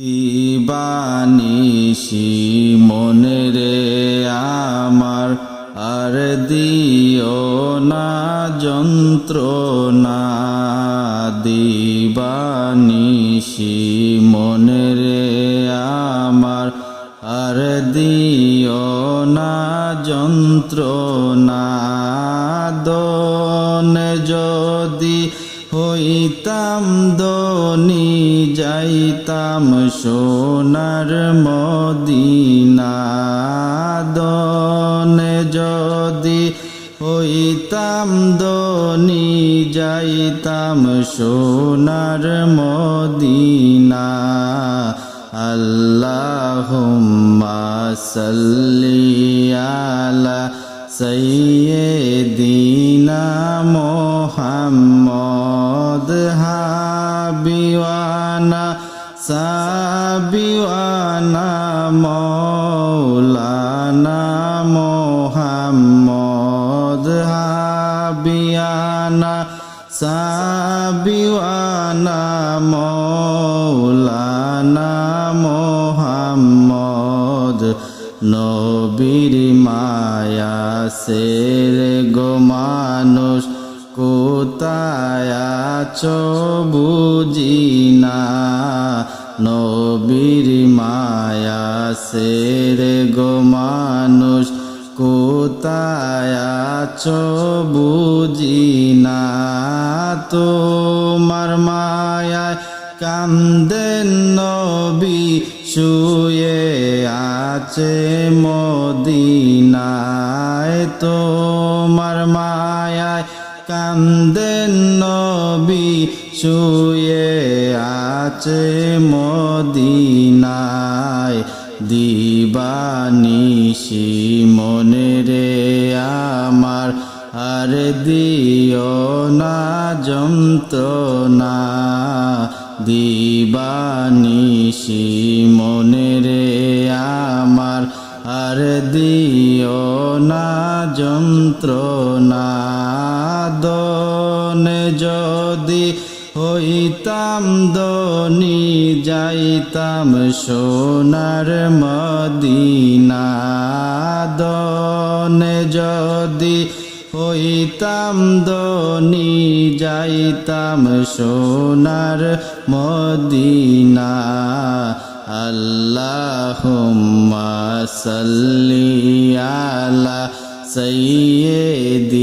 দিবানিসি মনে রে আমার, আর দিও না যন্ত্রণা। দিবানিসি মনে রে আমার, আর দিও না যন্ত্রণা। দন যদি হইতাম দনি যাইতাম সোনার মদিনা দনে যদি হইতাম দনি যাইতাম সোনার মদিনা। আল্লাহুম্মা সাল্লি আলা সাইয়্যিদিনা মুহাম্মদ হাবিওয়ানা সাবিওয়ানা মৌলানা মুহাম্মদ হাবিয়ানা সাবিওয়ানা মৌলানা মোহাম্মদ নবীর মায়া সের গো মানুষ কোথায় আছো বুঝি নবীর মায়া সের গো মানুষ, কোথায় আছো বুঝি না তোমার মায়ায় কান্দেন নবী, শুয়ে আছে মদিনায়, তোমার মায়ায় কান্দেন নবী, শুয়ে আছে মদিনায়। দিবানিসি মনে রে আমার, আর দিও না যন্ত্রণা। দিবানিসি মনে রে আমার আর দিও না যন্ত্রণা দনে যদি হইতাম দনি যাইতাম সোনার মদিনা দনে যদি হইতাম দনি যাইতাম সোনার মদিনা আল্লাহুম্মা সাল্লি আলা সাইয়্যিদিনা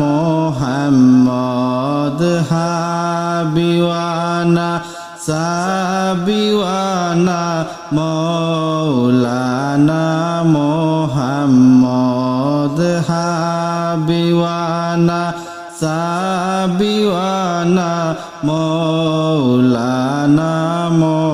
মুহাম্মদ হাবিওয়ানা সাবিওয়ানা মৌলানা মোহাম্মদ হাবিওয়ানা সাবিওয়ানা মৌলানা মো